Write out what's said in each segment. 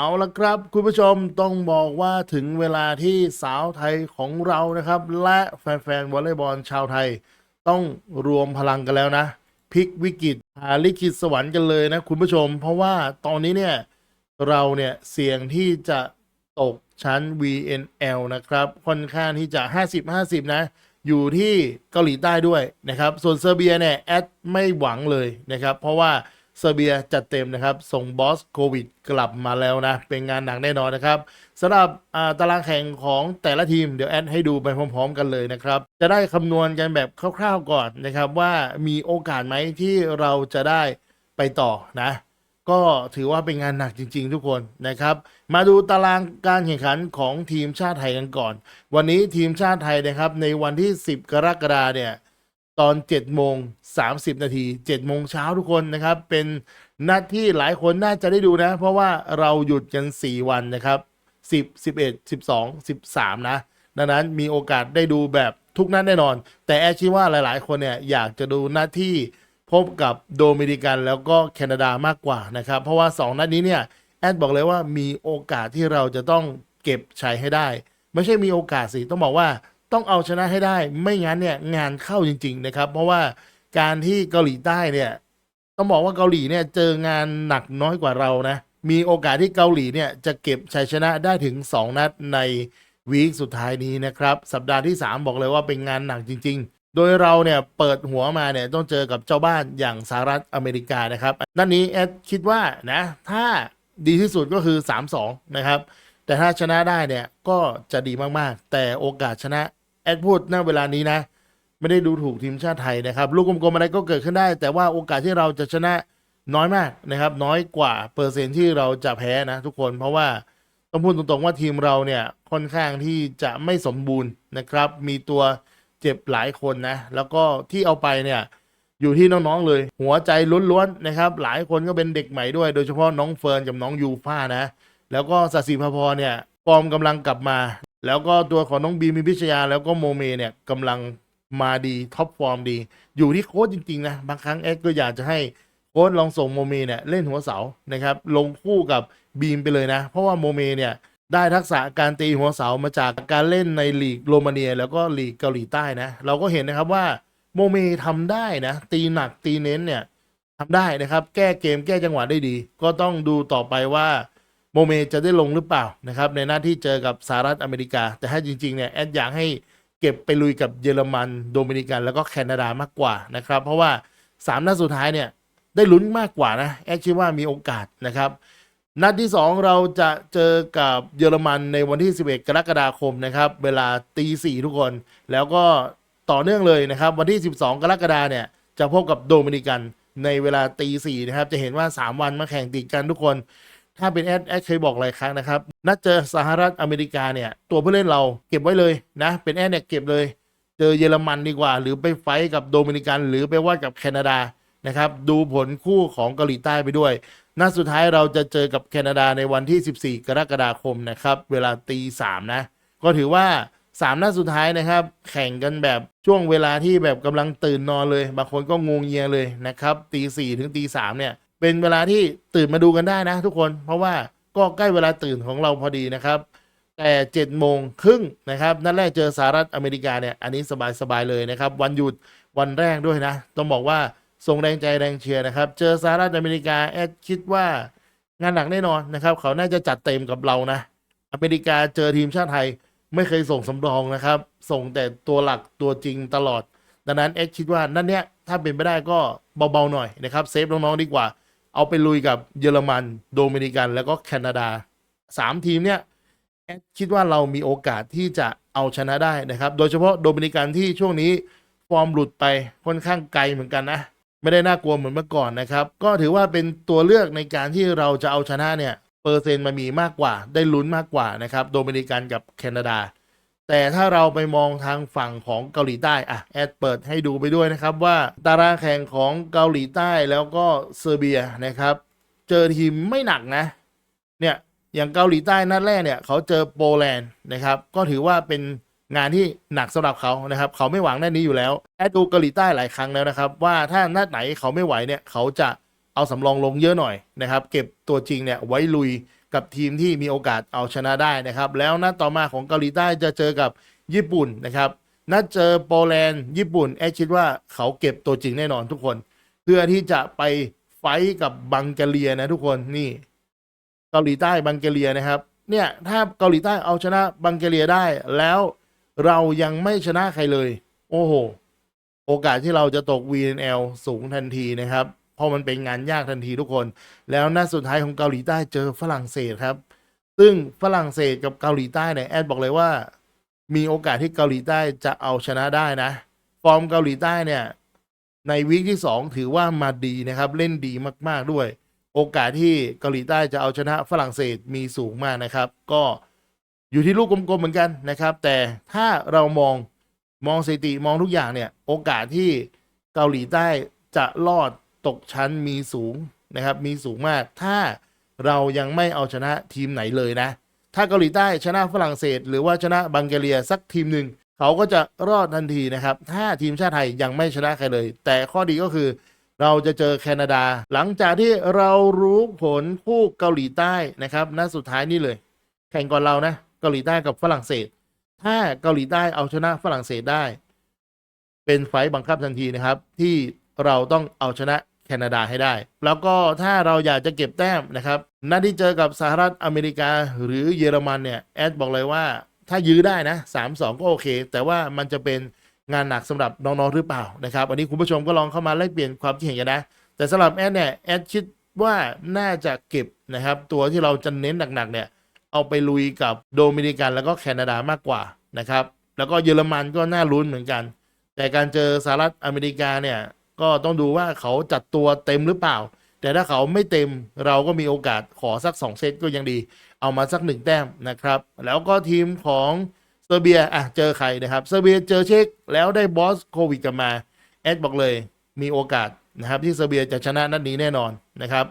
เอาละครับ คุณผู้ชมต้องบอกว่าถึงเวลาที่สาวไทยของเรานะครับ และแฟนๆวอลเลย์บอลชาวไทย ต้องรวมพลังกันแล้วนะพลิกวิกฤตหาลิขิตสวรรค์กันเลยนะคุณผู้ชม เพราะว่าตอนนี้เนี่ยเราเนี่ยเสี่ยงที่จะตกชั้น VNL นะครับค่อนข้างที่จะ 50-50 นะ อยู่ที่เกาหลีใต้ด้วยนะครับ ส่วนเซอร์เบียเนี่ยแอดไม่หวังเลยนะครับ เพราะว่า เซอร์เบียจัดเต็มนะครับ ส่งบอสโควิดกลับมาแล้วนะ เป็นงานหนักแน่นอนนะครับสำหรับตารางแข่งของแต่ละทีมเดี๋ยวแอดให้ดูไปพร้อมๆกันเลยนะครับ จะได้คำนวณกันแบบคร่าวๆก่อนนะครับว่ามีโอกาสไหมที่เราจะได้ไปต่อนะ ก็ถือว่าเป็นงานหนักจริง ๆ ทุกคนนะครับ มาดูตารางการแข่งขันของทีมชาติไทยกันก่อน วันนี้ทีมชาติไทยนะครับในวันที่ 10 กรกฎาเนี่ย ตอน7โมง30นาที7โมงเช้าทุกคนนะครับ เป็นนัดที่หลายคนน่าจะได้ดูนะ เพราะว่าเราหยุดกัน 4 วันนะครับ 10 11 12 13 นะ ดังนั้นมีโอกาสได้ดูแบบทุกนัดแน่นอน แต่แอดคิว่าหลายๆ คนเนี่ยอยากจะดูนัดที่พบกับโดมินิกันแล้วก็แคนาดามากกว่านะครับ เพราะว่า 2 นัดนี้เนี่ยแอดบอกเลยว่ามีโอกาสที่เราจะต้องเก็บใชัยให้ได้ ไม่ใช่มีโอกาสสิต้องบอกว่า ต้องเอาชนะให้ได้ ไม่งั้นเนี่ยงานเข้าจริง ๆ นะครับ เพราะว่าการที่เกาหลีใต้เนี่ยต้องบอกว่าเกาหลีเนี่ยเจองานหนักน้อยกว่าเรานะ มีโอกาสที่เกาหลีเนี่ยจะเก็บชัยชนะได้ถึง 2 นัดในวีคสุดท้ายนี้นะครับ สัปดาห์ที่ 3 บอกเลยว่าเป็นงานหนักจริง ๆ โดยเราเนี่ยเปิดหัวมาเนี่ยต้องเจอกับเจ้าบ้านอย่างสหรัฐอเมริกานะครับนัดนี้แอดคิดว่านะถ้าดีที่สุดก็คือ 3-2 นะครับ แต่ถ้าชนะได้เนี่ยก็จะดีมากๆ แต่โอกาสชนะ แอดพูดณเวลานี้นะ ไม่ได้ดูถูกทีมชาติไทยนะครับ ลูกกลมๆอะไรก็เกิดขึ้นได้ แต่ว่าโอกาสที่เราจะชนะน้อยมากนะครับ น้อยกว่าเปอร์เซ็นต์ที่เราจะแพ้นะทุกคนเพราะว่าต้องพูดตรงๆว่าทีมเราเนี่ยค่อนข้างที่จะไม่สมบูรณ์นะครับ มีตัวเจ็บหลายคนนะ แล้วก็ที่เอาไปเนี่ยอยู่ที่น้องๆเลย หัวใจล้วนๆนะครับ หลายคนก็เป็นเด็กใหม่ด้วย โดยเฉพาะน้องเฟิร์นกับน้องยูฟ่านะ แล้วก็สัสิภพรเนี่ยฟอร์มกำลังกลับมา แล้วก็ตัวของน้องบีมีพิชยาแล้วก็โมเมเนี่ยกำลังมาดีท็อปฟอร์มดี อยู่ที่โค้ชจริง ๆ นะ บางครั้งเอ็กก็อยากจะให้โค้ชลองส่งโมเมเนี่ยเล่นหัวเสานะครับ ลงคู่กับบีมไปเลยนะ เพราะว่าโมเมเนี่ยได้ทักษะการตีหัวเสามาจากการเล่นในลีกโรมาเนีย แล้วก็ลีกเกาหลีใต้นะ เราก็เห็นนะครับว่าโมเมทำได้นะ ตีหนักตีเน้นเนี่ยทำได้นะครับ แก้เกมแก้จังหวะได้ดี ก็ต้องดูต่อไปว่า โมเมจะได้ลงหรือเปล่านะครับในหน้าที่เจอกับสหรัฐอเมริกา แต่ถ้าจริงๆเนี่ยแอดอยากให้เก็บไปลุยกับเยอรมันโดมินิกันแล้วก็แคนาดามากกว่านะครับเพราะว่า 3 นัดสุดท้ายเนี่ยได้ลุ้นมากกว่านะแอดคิดว่ามีโอกาสนะครับนัดที่ 2 เราจะเจอกับเยอรมันในวันที่ 11 กรกฎาคมนะครับเวลาตีสี่ทุกคน แล้วก็ต่อเนื่องเลยนะครับ วันที่ 12 กรกฎาเนี่ยจะพบกับโดมินิกันในเวลาตีสี่นะครับจะเห็นว่า 3 วันมาแข่งติดกันทุกคน ถ้าเป็นแอดแอดเคยบอกหลายครั้งนะครับ นัดเจอสหรัฐอเมริกาเนี่ย ตัวผู้เล่นเราเก็บไว้เลยนะ เป็นแอดเนี่ยเก็บเลย เจอเยอรมันดีกว่า หรือไปไฟกับโดมินิกัน หรือไปว่ากับแคนาดานะครับ ดูผลคู่ของเกาหลีใต้ไปด้วย นัดสุดท้ายเราจะเจอกับแคนาดาในวันที่ 14 กรกฎาคมนะครับ เวลาตีสามนะ ก็ถือว่า3นัดสุดท้ายนะครับ แข่งกันแบบช่วงเวลาที่แบบกำลังตื่นนอนเลย บางคนก็งงเงียเลยนะครับตีสี่ถึงตีสามเนี่ย เป็นเวลาที่ตื่นมาดูกันได้นะทุกคน เพราะว่าก็ใกล้เวลาตื่นของเราพอดีนะครับ แต่7จ็ดโมงครึ่งนะครับ นัดแรกเจอสหรัฐอเมริกาเนี่ย อันนี้สบายๆเลยนะครับ วันหยุดวันแรกด้วยนะ ต้องบอกว่าส่งแรงใจแรงเชียร์นะครับ เจอสหรัฐอเมริกาแอดคิดว่างานหนักแน่นอนนะครับ เขาน่าจะจัดเต็มกับเรานะ อเมริกาเจอทีมชาติไทยไม่เคยส่งสำรองนะครับ ส่งแต่ตัวหลักตัวจริงตลอด ดังนั้นเอ็กคิดว่านั่นเนี้ยถ้าเป็นไปได้ก็เบาๆหน่อยนะครับ เซฟน้องๆดีกว่า เอาไปลุยกับเยอรมัน โดมินิกันแล้วก็แคนาดาสามทีมเนี้ยแอดคิดว่าเรามีโอกาสที่จะเอาชนะได้นะครับ โดยเฉพาะโดมินิกันที่ช่วงนี้ฟอร์มหลุดไปค่อนข้างไกลเหมือนกันนะ ไม่ได้น่ากลัวเหมือนเมื่อก่อนนะครับ ก็ถือว่าเป็นตัวเลือกในการที่เราจะเอาชนะเนี่ย เปอร์เซ็นต์มันมีมากกว่า ได้ลุ้นมากกว่านะครับ โดมินิกันกับแคนาดา แต่ถ้าเราไปมองทางฝั่งของเกาหลีใต้อะแอดเปิดให้ดูไปด้วยนะครับว่าตารางแข่งของเกาหลีใต้แล้วก็เซอร์เบียนะครับ เจอทีมไม่หนักนะ เนี่ยอย่างเกาหลีใต้นัดแรกเนี่ยเขาเจอโปแลนด์นะครับ ก็ถือว่าเป็นงานที่หนักสำหรับเขานะครับ เขาไม่หวังนัดนี้อยู่แล้วแอดดูเกาหลีใต้หลายครั้งแล้วนะครับ ว่าถ้านัดไหนเขาไม่ไหวเนี่ยเขาจะเอาสำรองลงเยอะหน่อยนะครับ เก็บตัวจริงเนี่ยไว้ลุย กับทีมที่มีโอกาสเอาชนะได้นะครับ แล้วนัดต่อมาของเกาหลีใต้จะเจอกับญี่ปุ่นนะครับนัดเจอโปแลนด์ญี่ปุ่นแอดคิดว่าเขาเก็บตัวจริงแน่นอนทุกคน เพื่อที่จะไปไฟท์กับบังกาเรียนะทุกคนนี่เกาหลีใต้บังกาเรียนะครับเนี่ยถ้าเกาหลีใต้เอาชนะบังกาเรียได้ แล้วเรายังไม่ชนะใครเลย โอ้โห โอกาสที่เราจะตก VNL สูงทันทีนะครับ เพราะมันเป็นงานยากทันทีทุกคน แล้วนัดสุดท้ายของเกาหลีใต้เจอฝรั่งเศสครับ ซึ่งฝรั่งเศสกับเกาหลีใต้เนี่ยแอดบอกเลยว่า มีโอกาสที่เกาหลีใต้จะเอาชนะได้นะ ฟอร์มเกาหลีใต้เนี่ย ในวีคที่ 2 ถือว่ามาดีนะครับ เล่นดีมากๆด้วย โอกาสที่เกาหลีใต้จะเอาชนะฝรั่งเศสมีสูงมากนะครับ ก็อยู่ที่ลูกกลมๆเหมือนกันนะครับ แต่ถ้าเรามองมองสถิติมองทุกอย่างเนี่ย โอกาสที่เกาหลีใต้จะรอด ตกชั้นมีสูงนะครับ มีสูงมาก ถ้าเรายังไม่เอาชนะทีมไหนเลยนะ ถ้าเกาหลีใต้ชนะฝรั่งเศส หรือว่าชนะบังเกาเรียสักทีมหนึ่งเขาก็จะรอดทันทีนะครับ ถ้าทีมชาติไทยยังไม่ชนะใครเลย แต่ข้อดีก็คือเราจะเจอแคนาดา หลังจากที่เรารู้ผลคู่เกาหลีใต้นะครับนัดสุดท้ายนี่เลย แข่งก่อนเรานะ เกาหลีใต้กับฝรั่งเศส ถ้าเกาหลีใต้เอาชนะฝรั่งเศสได้ เป็นไฟบังคับทันทีนะครับ ที่เราต้องเอาชนะ แคนาดาให้ได้ แล้วก็ถ้าเราอยากจะเก็บแต้มนะครับนัดที่เจอกับสหรัฐอเมริกาหรือเยอรมันเนี่ยแอดบอกเลยว่าถ้ายื้อได้นะ3-2 ก็โอเค แต่ว่ามันจะเป็นงานหนักสำหรับน้องๆหรือเปล่านะครับวันนี้คุณผู้ชมก็ลองเข้ามาแลกเปลี่ยนความคิดเห็นกันนะ แต่สำหรับแอดเนี่ยแอดคิดว่าน่าจะเก็บนะครับ ตัวที่เราจะเน้นหนักๆเนี่ยเอาไปลุยกับโดมินิกันแล้วก็แคนาดามากกว่านะครับ แล้วก็เยอรมันก็น่าลุ้นเหมือนกัน แต่การเจอสหรัฐอเมริกาเนี่ย ก็ต้องดูว่าเขาจัดตัวเต็มหรือเปล่า แต่ถ้าเขาไม่เต็มเราก็มีโอกาสขอสัก 2 เซตก็ยังดี เอามาสักหนึ่งแต้มนะครับ แล้วก็ทีมของเซอร์เบียอะเจอใครนะครับเซอร์เบียเจอเช็กแล้วได้บอสโควิดกลับมาแอดบอกเลยมีโอกาสนะครับที่เซอร์เบียจะชนะนัดนี้แน่นอนนะครับ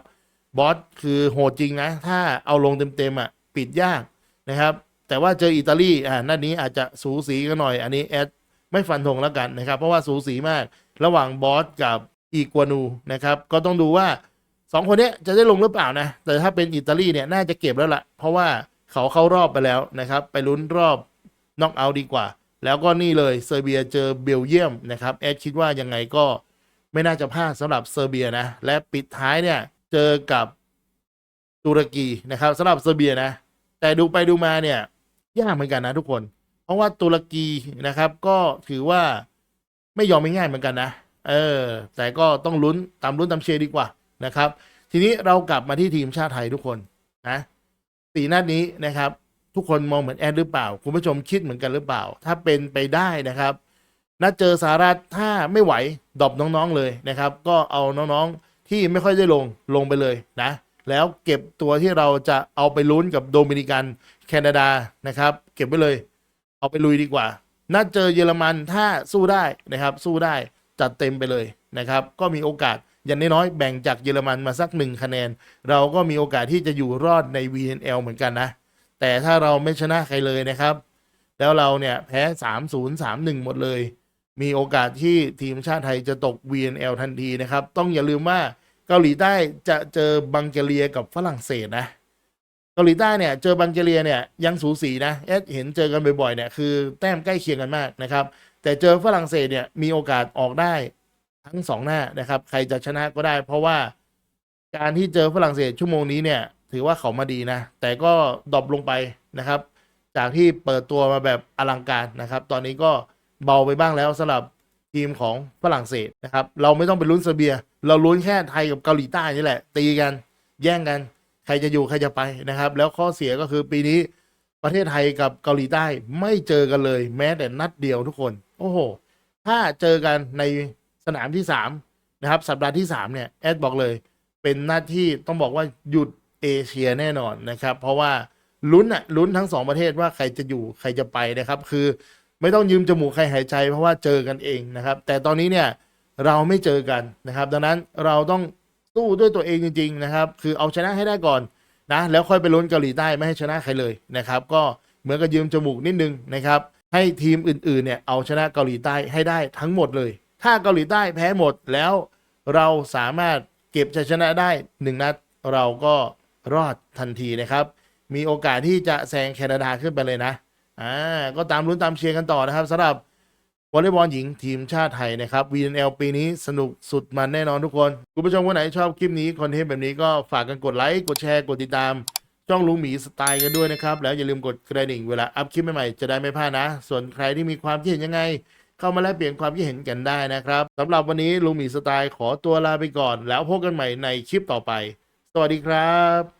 บอสคือโหดจริงนะ ถ้าเอาลงเต็มๆอะปิดยากนะครับ แต่ว่าเจออิตาลีอ่านัดนี้อาจจะสูสีกันหน่อย อันนี้แอดไม่ฟันธงแล้วกันนะครับ เพราะว่าสูสีมาก ระหว่างบอสกับอีกัวนูนะครับ ก็ต้องดูว่าสองคนนี้จะได้ลงหรือเปล่านะ แต่ถ้าเป็นอิตาลีเนี่ยน่าจะเก็บแล้วล่ะ เพราะว่าเขาเข้ารอบไปแล้วนะครับ ไปลุ้นรอบน็อกเอาท์ดีกว่า แล้วก็นี่เลยเซอร์เบียเจอเบลเยียมนะครับแอดคิดว่ายังไงก็ไม่น่าจะพลาดสำหรับเซอร์เบียนะ และปิดท้ายเนี่ยเจอกับตุรกีนะครับสำหรับเซอร์เบียนะ แต่ดูไปดูมาเนี่ยยากเหมือนกันนะทุกคน เพราะว่าตุรกีนะครับก็ถือว่า ไม่ยอมไม่ง่ายเหมือนกันนะ เออ แต่ก็ต้องลุ้นตามลุ้นตามเชียร์ดีกว่านะครับ ทีนี้เรากลับมาที่ทีมชาติไทยทุกคนนะสีนัดนี้นะครับ ทุกคนมองเหมือนแอดหรือเปล่า คุณผู้ชมคิดเหมือนกันหรือเปล่า ถ้าเป็นไปได้นะครับนัดเจอสหรัฐถ้าไม่ไหวดอปน้องๆเลยนะครับ ก็เอาน้องๆที่ไม่ค่อยได้ลงลงไปเลยนะ แล้วเก็บตัวที่เราจะเอาไปลุ้นกับโดมินิกันแคนาดานะครับ เก็บไว้เลย เอาไปลุยดีกว่า นัดเจอเยอรมันถ้าสู้ได้นะครับ สู้ได้จัดเต็มไปเลยนะครับ ก็มีโอกาสอย่างน้อยๆแบ่งจากเยอรมันมาสักหนึ่งคะแนน เราก็มีโอกาสที่จะอยู่รอดใน VNL เหมือนกันนะ แต่ถ้าเราไม่ชนะใครเลยนะครับ แล้วเราเนี่ยแพ้ 3-0 3-1 หมดเลย มีโอกาสที่ทีมชาติไทยจะตก VNL ทันทีนะครับ ต้องอย่าลืมว่าเกาหลีใต้จะเจอบังเกเรียกับฝรั่งเศสนะ กาหลีใต้เนี่ยเจอบังเกเรียเนี่ยยังสูสีนะเอสเห็นเจอกันบ่อยๆเนี่ยคือแต้มใกล้เคียงกันมากนะครับ แต่เจอฝรั่งเศสเนี่ยมีโอกาสออกได้ทั้งสองหน้านะครับ ใครจะชนะก็ได้ เพราะว่าการที่เจอฝรั่งเศสชั่วโมงนี้เนี่ยถือว่าเขามาดีนะ แต่ก็ดรอปลงไปนะครับ จากที่เปิดตัวมาแบบอลังการนะครับ ตอนนี้ก็เบาไปบ้างแล้วสำหรับทีมของฝรั่งเศสนะครับ เราไม่ต้องไปลุ้นเซอร์เบีย เราลุ้นแค่ไทยกับเกาหลีใต้นี่แหละ ตีกันแย่งกัน ใครจะอยู่ใครจะไปนะครับ แล้วข้อเสียก็คือปีนี้ประเทศไทยกับเกาหลีใต้ไม่เจอกันเลย แม้แต่นัดเดียวทุกคน โอ้โห ถ้าเจอกันในสนามที่สามนะครับ สัปดาห์ที่สามเนี่ยแอดบอกเลย เป็นหน้าที่ต้องบอกว่าหยุดเอเชียแน่นอนนะครับ เพราะว่าลุ้นอะลุ้นทั้งสองประเทศว่าใครจะอยู่ใครจะไปนะครับ คือไม่ต้องยืมจมูกใครหายใจ เพราะว่าเจอกันเองนะครับ แต่ตอนนี้เนี่ยเราไม่เจอกันนะครับ ดังนั้นเราต้อง สู้ด้วยตัวเองจริงๆนะครับ คือเอาชนะให้ได้ก่อนนะ แล้วค่อยไปลุ้นเกาหลีใต้ไม่ให้ชนะใครเลยนะครับ ก็เหมือนกับยืมจมูกนิดนึงนะครับ ให้ทีมอื่นๆเนี่ยเอาชนะเกาหลีใต้ให้ได้ทั้งหมดเลย ถ้าเกาหลีใต้แพ้หมดแล้วเราสามารถเก็บชัยชนะได้หนึ่งนัดเราก็รอดทันทีนะครับ มีโอกาสที่จะแซงแคนาดาขึ้นไปเลยนะ อ่า ก็ตามลุ้นตามเชียร์กันต่อนะครับสำหรับ วอลเลย์บอลหญิงทีมชาติไทยนะครับ VNL ปีนี้สนุกสุดมันแน่นอนทุกคน คุณผู้ชมคนไหนชอบคลิปนี้คอนเทนต์แบบนี้ก็ฝากกันกดไลค์ กดแชร์ กดติดตามช่องลุงหมีสไตล์กันด้วยนะครับ แล้วอย่าลืมกดกระดิ่งเวลาอัพคลิปใหม่ๆจะได้ไม่พลาดนะ ส่วนใครที่มีความคิดเห็นยังไง เข้ามาแลกเปลี่ยนความคิดเห็นกันได้นะครับสำหรับวันนี้ลุงหมีสไตล์ขอตัวลาไปก่อน แล้วพบกันใหม่ในคลิปต่อไป สวัสดีครับ